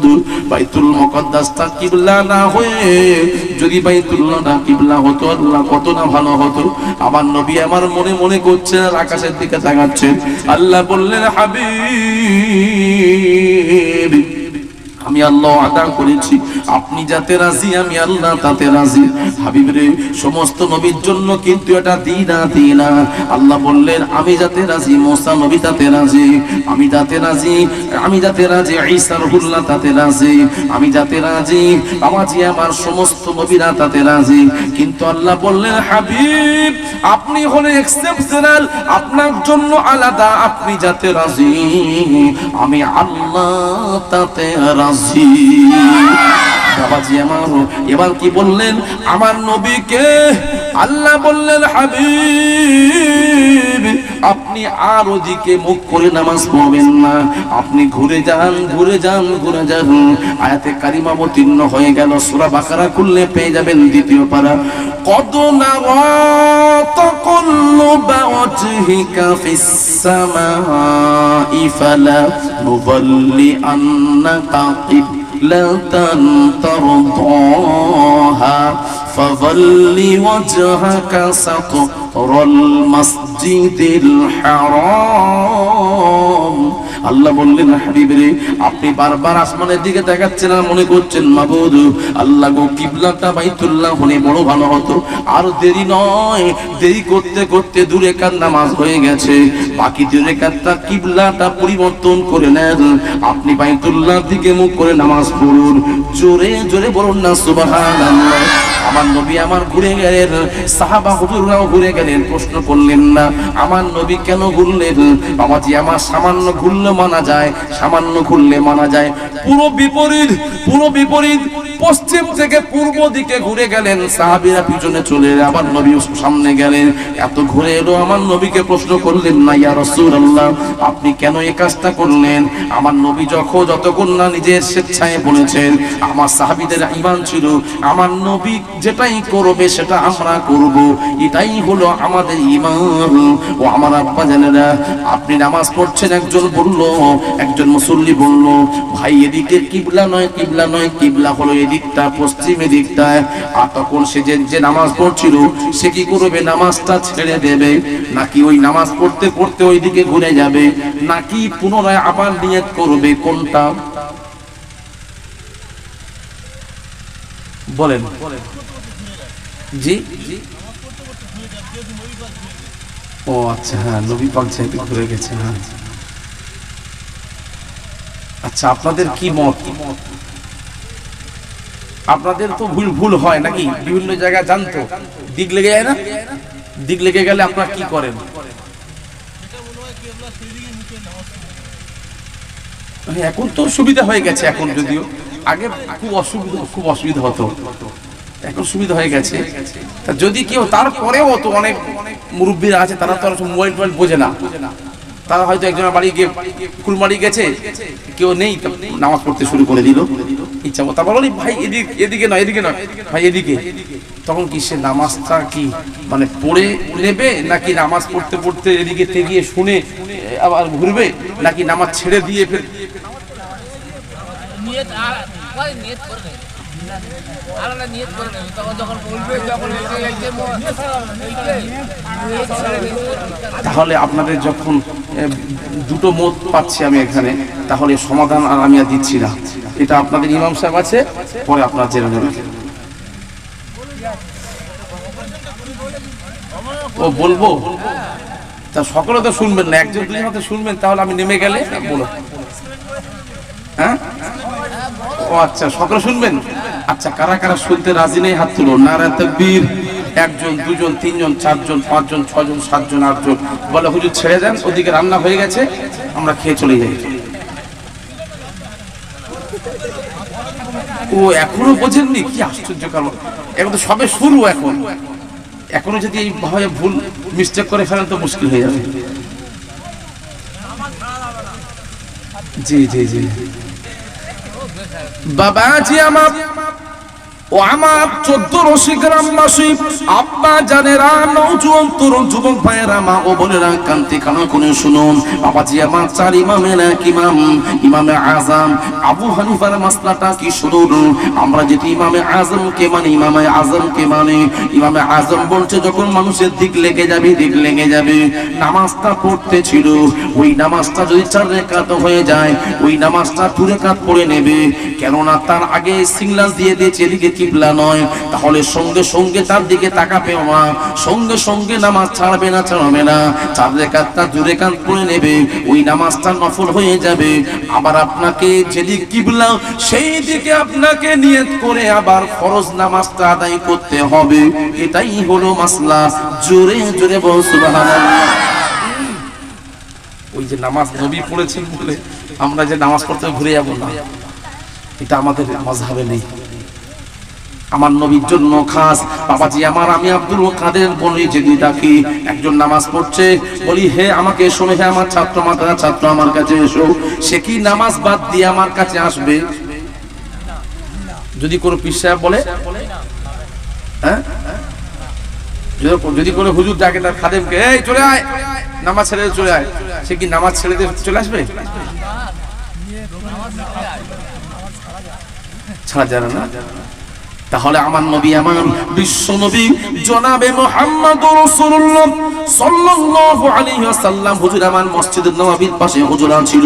মাবুদ বাইতুল মুকদ্দাসটা কিবলা না হয়ে যদি বাইতুল্লাহটা কিবলা হতো, আল্লাহ কত না ভালো হতো। আমার নবী আমার মনে মনে করছেন আর আকাশের দিকে তাকাচ্ছেন। আল্লাহ বললেন, হাবিব আমি আল্লাহ আদা করেছি। আপনি যাতে রাজি, আমি আল্লাহ তাতে রাজি। হাবিব রে, সমস্ত নবীর জন্য কিন্তু এটা দিনা দিনা। আল্লাহ বললেন, আমি যাতে রাজি, মোসা নবী তাতে রাজি। আমি যাতে রাজি, আমি যাতে রাজি ঈসার হুল্লাহ তাতে রাজি। আমি যাতে রাজি, বাবাজি আমার সমস্ত নবীরা তাতে রাজি। কিন্তু আল্লাহ বললেন, হাবিব, আপনি হলেন এক্সেপশনাল আপনার জন্য আলাদা, আপনি যাতে রাজি। আমি আল্লাহ তাতে রাজি। বাবাজি আমার এবার কি বললেন? আমার নবীকে আল্লাহ বললেন, হাবিব, আপনি আর ওদিকে মুখ করে নামাজ পড়বেন না। আপনি ঘুরে যান ঘুরে যান ঘুরে যান। আয়াতে কারিমা অবতীর্ণ হয়ে গেল। সূরা বাকারা খুললে পেয়ে যাবেন দ্বিতীয় পারা। কদ নারা وجهك في السماء فلا نضلئنك قبلة ترضاها. فظل وجهك سطر المسجد الحرام. আল্লাহ বললেন হাবিব রে আপনি বারবার আসমানের দিকে দেখাচ্ছেন আর মনে করছেন, মাবুদ, আল্লাহ গো, কিবলাটা বাইতুল্লাহ হলে বড় ভালো হতো। আর দেরি নয়, দেরি করতে করতে দূরে কার নামাজ হয়ে গেছে। বাকি দূরে কারটা কিবলাটা পরিবর্তন করে নেন। আপনি বাইতুল্লাহ দিকে মুখ করে নামাজ পড়ুন। জোরে জোরে বলুন না, সুবহানাল্লাহ। আমার নবী আমার ঘুরে গেলেন, সাহাবা হুজুররাও ঘুরে গেলেন, প্রশ্ন করলেন না, আমার নবী কেন ঘুরলেন? বাবাজি, আমার সামান্য ঘুরলে মানা যায়, সামান্য ঘুরলে মানা যায়। পুরো বিপরীত পুরো বিপরীত পশ্চিম থেকে পূর্ব দিকে ঘুরে গেলেন। সাহাবিরা পিছনে চলে আবার নবী সামনে গেলেন। এত ঘুরে এলো, আমার নবীকে প্রশ্ন করলেন, না ইয়া রাসূলুল্লাহ, আপনি কেন এই কাজটা করলেন? আমার নবী যখন যতক্ষণ না নিজের স্বেচ্ছায় বলেছেন, আমার সাহাবিদের ঈমান ছিল, আমার নবী যেটাই করবে সেটা আমরা করব। এটাই হলো আমাদের ঈমান। ও আমার আব্বা জানেরা আপনি নামাজ পড়ছেন, একজন বলল, একজন মুসল্লি বলল, ভাই, এদিকে কিবলা নয় কিবলা নয়, কিবলা হলো এদিকটা পশ্চিম এদিকটায় আর তখন সে যে যে নামাজ পড়ছিল, সে কি করবে? নামাজটা ছেড়ে দেবে। নাকি ওই নামাজ পড়তে পড়তে ওই দিকে ঘুরে যাবে? নাকি পুনরায় আবার নিয়ত করবে? কোনটা? বলেন। জি? ও আচ্ছা হ্যাঁ নবী পাক যেহেতু ঘুরে গেছে হ্যাঁ। আচ্ছা আপনাদের কি মত? আপনাদের তো ভুল ভুল হয় নাকি? বিভিন্ন জায়গায় জানতো। দিক লেগে যায় না? দিক লেগে গেলে আপনারা কি করেন? এখন তো সুবিধা হয়ে গেছে, এখন যদিও। আগে খুব অসুবিধা খুব অসুবিধা হতো। এখন সুবিধা হয়ে গেছে। তা যদি কেউ, তারপরেও তো অনেক মুরব্বীরা আছে, তারা তো মোবাইল টোবাইল বোঝে না। তারা হয়তো একজনের বাড়ি গিয়ে ফুলমারি গেছে, কেউ নেই নামাজ পড়তে শুরু করে দিল। ইচ্ছা মতো বলি ভাই, এদিকে এদিকে নয় এদিকে নয়, ভাই, এদিকে। তখন কি সে নামাজটা কি মানে পড়ে নেবে, নাকি নামাজ পড়তে পড়তে এদিকে তেগিয়ে শুনে আবার ঘুরবে, নাকি নামাজ ছেড়ে দিয়ে ফের তাহলে আপনাদের যখন দুটো মত পাচ্ছি আমি এখানে, তাহলে সমাধান আর আমি আর দিচ্ছি না। এটা আপনাদের ইমাম সাহেব আছে, পরে আপনারা জেনে নেবেন। ও, বলব? তা সকলে তো শুনবেন না, একজন দুজন শুনবেন, তাহলে আমি নেমে গেলে বলো। হ্যাঁ? ও আচ্ছা সকলে শুনবেন? আচ্ছা কারা কারা শুনতে রাজি নেই, হাত তুলো। নারা বীর একজন, দুজন, তিনজন, চারজন, পাঁচজন, ছজন, সাতজন, আটজন। বলে, হুজুর, ছেড়ে দেন, ওদিকে রান্না হয়ে গেছে, আমরা খেয়ে চলে যাই। ও এখনও বোঝেননি? কি আশ্চর্য কারণ। এখন তো সবে শুরু এখন। এখনও যদি এইভাবে ভুল মিস্টেক করে ফেলেন, তো মুশকিল হয়ে যাবে। জি জি জি। বাবাজি আমার ও আমার চোদ্দ আব্বা জানেরা তরুণ যুবক ভাইয়েরা, মা ও বোনেরা, কান্তি কানা কোনে শুনুন। আমার চার ইমামের এক ইমাম, ইমামে আজম। আবু হানিফার মাসলাটা কি আমরা ইমামে আজম কে মানে ইমামে আজম কে মানে ইমামে আজম বলছে, যখন মানুষের দিক লেগে যাবে, দিক লেগে যাবে। নামাজটা পড়তে ছিল। ওই নামাজটা যদি চার রেখাত হয়ে যায়, ওই নামাজটা দু রেখাত পড়ে নেবে। কেননা তার আগে সিগন্যাল দিয়ে দিয়েছে, এদিকে কিবলা নয়, তাহলে সঙ্গে সঙ্গে তার দিকে তাকাবেও না সঙ্গে সঙ্গে নামাজ ছাড়বে না ছাড়বে না। চার রেখাতটা দু রেখাত পড়ে নেবে, ওই নামাজটা নফল হয়ে যাবে। আবার আপনাকে যেদিক কিবলা, সেই দিকে আপনাকে নিয়ত করে আবার ফরজ নামাজটা আদায় করতে হবে। এটাই হলো মাসলা। জোরে জোরে বল, সুবহানাল্লাহ। ওই যে নামাজ নবী পড়েছেন বলে আমরা যে নামাজ পড়তে ঘুরে যাব না, এটা আমাদের মজহাবে নেই। আমার নবীর জন্য খাস। বাবাজি আমার, আমি আব্দুল কাদের বলি যদি ডাকি। একজন নামাজ পড়ছে, বলি, হে, আমাকে শোনে হে, আমার ছাত্র মাতা ছাত্র, আমার কাছে এসো। সে কি নামাজ বাদ দিয়ে আমার কাছে আসবে? যদি কোনো পীর সাহেব বলে হ্যাঁ? যদি- কোনো হুজুর ডাকে তার খাদেমকে, এই, চলে আয়, নামাজ ছেড়ে চলে আয়। সে কি নামাজ ছেড়ে দিয়ে চলে আসবে? ছাড়া যাবে না। তাহলে আমার নবী আমার বিশ্ব নবী, জনাবে মোহাম্মদ রাসূলুল্লাহ সাল্লাল্লাহু আলাইহি ওয়াসাল্লাম। হুজুর, আমার মসজিদের নববীর পাশে হুজুরা ছিল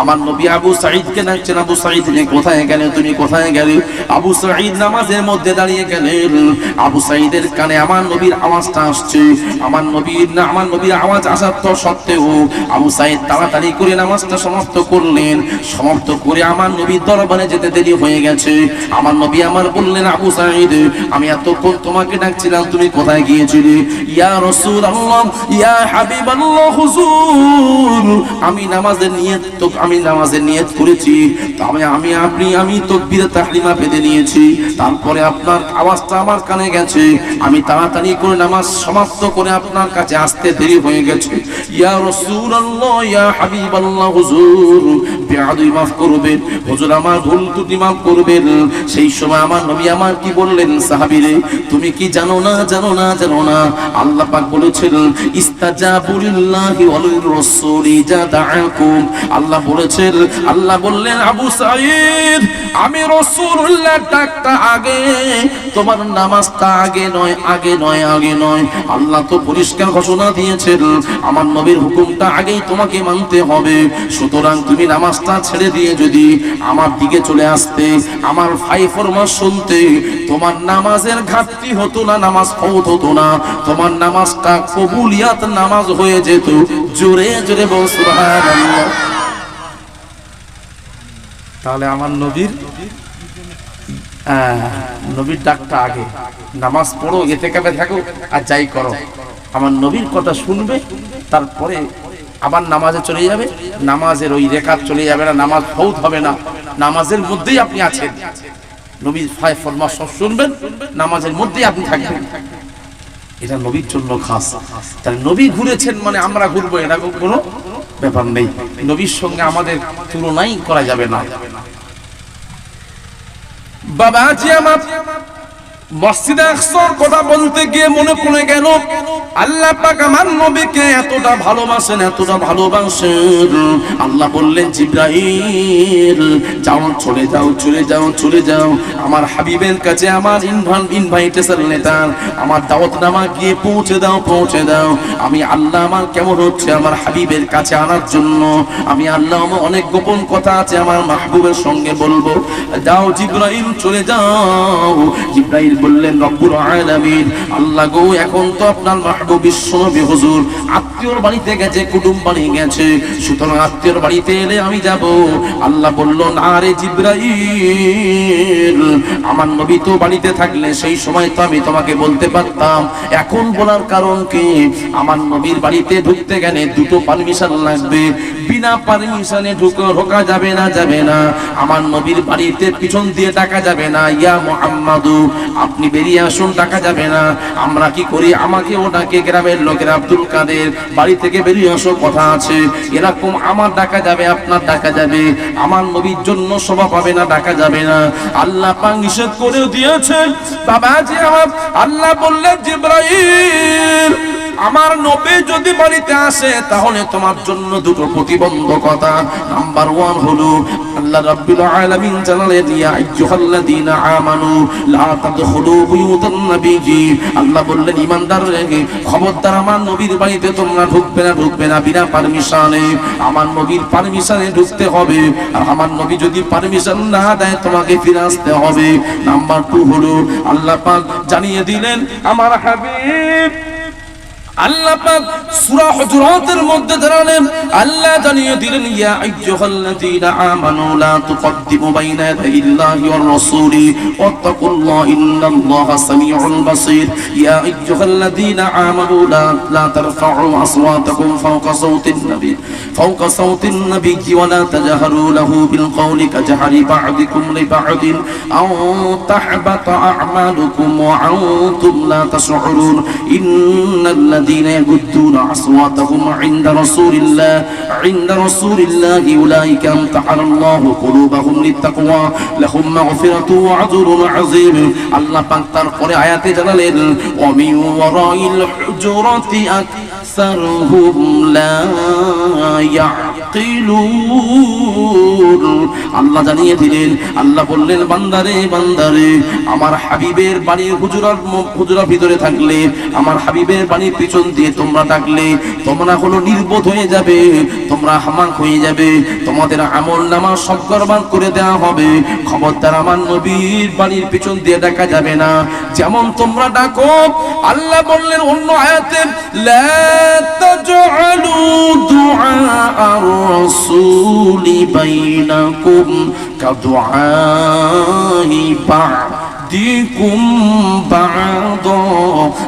আমার নবী আবু সাঈদ কে ডাকছেন, আবু সাঈদ, তুমি কোথায় গেলে? তুমি কোথায় গেলে? আবু সাঈদ নামাজের মধ্যে দাঁড়িয়ে গেলেন। আবু সাঈদের কানে আমার নবীর আওয়াজটা আসছে। আমার নবীর না, আমার নবীর আওয়াজ আসার তো সত্ত্বেও আবু সাঈদ তাড়াতাড়ি করে নামাজটা সমাপ্ত করলেন। সমাপ্ত করে আমার নবীর দরবারে যেতে দেরি হয়ে গেছে। আমার নবী আমার বললেন, আবু আমি এতক্ষণ তোমাকে ডাকছিলাম, তুমি কোথায় গিয়েছিলে? ইয়া হুজুর, আমি নামাজের নিয়ত তো, আমি নামাজের নিয়ত করেছি, তবে আমি, আপনি, আমি তাকবীর তাহরিমা পেতে নিয়েছি, তারপরে আপনার আওয়াজটা আমার কানে গেছে, আমি তাড়াতাড়ি করে নামাজ সমাপ্ত করে আপনার কাছে আসতে দেরি হয়ে গেছে। ইয়া রাসূলুল্লাহ, ইয়া হাবিবাল্লাহ, হুজুর আমার নবী বললেন তুমি কি জানো না জানো না জানো না? আল্লাহ বলেছেন বলেছেন, আল্লাহ বললেন, আবু আমি ডাকটা আগে, তোমার আগে নয় আগে নয় আগে নয়। আল্লাহ তো পরিষ্কার ঘোষণা দিয়েছেন, আমার নবীর হুকুমটা আগেই তোমাকে মানতে হবে। সুতরাং তুমি নামাজটা ছেড়ে দিয়ে যদি আমার দিকে চলে আসতে, আমার ফাই ফরমাস শুনতে, তোমার নামাজের ঘাটতি হতো না, নামাজ ফৌত হতো না, তোমার নামাজটা কবুলিয়াত নামাজ হয়ে যেত। জোরে জোরে বল তাহলে আমার নবীর নবীর ডাকটা আগে। নামাজ পড়ো এতে কাপে থাকো, আর যাই করো। আমার নবীর কথা শুনবে, তারপরে আবার নামাজে চলে যাবে? নামাজের ওই রেখাত চলে যাবে না, নামাজ ফৌত হবে না। নামাজের মধ্যেই আপনি আছেন। নবীর ফাই ফরমা সব শুনবেন, নামাজের মধ্যেই আপনি থাকবেন। এটা নবীর জন্য খাস। তাহলে নবী ঘুরেছেন মানে আমরা ঘুরবো এরকম কোনো ব্যাপার নেই। নবীর সঙ্গে আমাদের তুলনাই করা যাবে না। বাবাজি আমার মসজিদে আকসার কথা বলতে গিয়ে মনে পড়ে গেল, আল্লাহ পাক আমার নবীকে এতটা ভালোবাসেন এতটা ভালোবাসেন। আল্লাহ বললেন, জিব্রাইল, যাও, চলে যাও চলে যাও চলে যাও। আমার হাবিবের কাছে আমার ইনভান, ইনভাইটেশন লেটার, আমার দাওয়াতনামা গিয়ে পৌঁছে দাও পৌঁছে দাও। আমি আল্লাহ আমার কেমন হচ্ছে আমার হাবিবের কাছে আনার জন্য। আমি আল্লাহ আমার অনেক গোপন কথা আছে আমার মাহবুবের সঙ্গে বলব। যাও, জিব্রাইল, চলে যাও। জিব্রাইল বললেন, রব্বুল আলামিন, আল্লাহ গো, এখন তো আপনার মাহবুব বিশ্বনবী হুজুর, আত্মীয়র বাড়িতে গেছে, কুটুম বাড়ি গেছে। সুতরাং আত্মীয়র বাড়িতে এলে আমি যাব। আল্লাহ বলল না রে জিব্রাইল, আমার নবী তো বাড়িতে থাকলে সেই সময় তো আমি তোমাকে বলতে পারতাম। এখন বলার কারণ কি? আমার নবীর বাড়িতে ঢুকতে গেলে দুটো পারমিশন লাগবে। বিনা পারমিশনে ঢুকে, ঢোকা যাবে না যাবে না। আমার নবীর বাড়িতে পিছন দিয়ে টাকা যাবে না। ইয়া মুহাম্মাদু আপনি বেরিয়ে আসুন ডাকা যাবে না। আমরা কি করি? আমাকে ও ডাকে গ্রামের লোকের, আব্দুল কাদের, বাড়ি থেকে বেরিয়ে আসো, কথা আছে। এরকম আমার ডাকা যাবে, আপনার ডাকা যাবে। আমার নবীর জন্য সভা পাবে না, ডাকা যাবে না। আল্লাহ পাক নিষেধ করেও দিয়েছেন। বাবাজি আমার আল্লাহ বললেন, জিব্রাইল আমার নবী যদি বাড়িতে আসে, তাহলে তোমার জন্য দুটো প্রতিবন্ধকতা। নাম্বার ওয়ান হলো, আল্লাহ রাব্বুল আলামিন জানালেন, ইয়া আইয়ুহাল্লাযীনা আমানু, লা তাদখুলু বুয়ুতান নবীজি আল্লাহ বললেন ঈমানদার রেগে খবরদার আমার নবীর বাড়িতে তোমরা ঢুকবে না ঢুকবে না বিনা পারমিশনে। আমার নবীর পারমিশনে ঢুকতে হবে, আর আমার নবী যদি পারমিশন না দেয়, তোমাকে ফিরে আসতে হবে। নাম্বার টু হলো, আল্লাহ পাক জানিয়ে দিলেন, আমার হাবিব আল্লাহ পাক সূরা হুজুরাতের মধ্যে জানালেন আল্লাহ জানিয়ে দিলেন, ইয়া আইয়ুহাল্লাযীনা আমানু লা তুকদ্দিমু বাইনা ইয়াদাইল্লাহি ওয়ার রাসূলি, ওয়াত্তাকুল্লাহ ইন্নাল্লাহা সামিউল বাসীর, ইয়া আইয়ুহাল্লাযীনা আমানু লা লা তারফা'ু আসওয়াতাকুম ফাওকা সাওতিন নবী, ফাওকা সাওতিন নবী, ওয়া লা তাজহারু লাহু বিল কওলি কাজহারি বা'দিকুম লিবা'দিন আও তাহবাতা আ'মালুকুম, ওয়া আনতুম লা তাশউরুন ইন্নাল্লাযীনা الذين يغضون أصواتهم عند رسول الله عند رسول الله أولئك امتحن الله قلوبهم للتقوى لهم مغفرة وعذر عظيم الله পাক তারপরে আয়াতে জানালেন ومن وراء الحجرات أكثرهم لا يعقلون আল্লাহ জানিয়ে দিলেন, আল্লাহ বললেন, বান্দারে বান্দারে, আমার হাবিবের বাড়ির হুজুরার হুজুরার ভিতরে থাকলে, আমার হাবিবের বাড়ির পিছন দিয়ে তোমরা ডাকলে তোমরা হলো নির্বোধ হয়ে যাবে, তোমরা হামাক হয়ে যাবে, তোমাদের আমল নামা সব গরবান করে দেওয়া হবে। খবরদার আমার নবীর বাড়ির পিছন দিয়ে ডাকা যাবে না। যেমন তোমরা ডাকো, আল্লাহ বললেন অন্য আয়াতে, লা বাইনাকুম কাদুআই বা'দিকুম বা'দ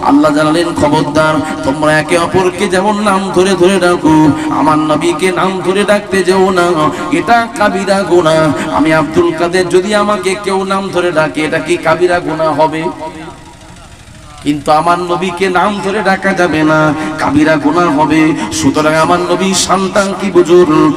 আল্লাহ জানালেন, খবরদার, তোমরা একে অপরকে যেমন নাম ধরে ধরে ডাকো, আমার নবীকে নাম ধরে ডাকতে যেও না, এটা কাবিরা গুনাহ। আমি আব্দুল কাদের, যদি আমাকে কেউ নাম ধরে ডাকে, এটা কি কাবিরা গুনাহ হবে? কিন্তু আমার নবীকে নাম ধরে ডাকা যাবে না। কাবিরা গোনা হবে। সুতরাং আমার নবী সন্তান কি বুঝুন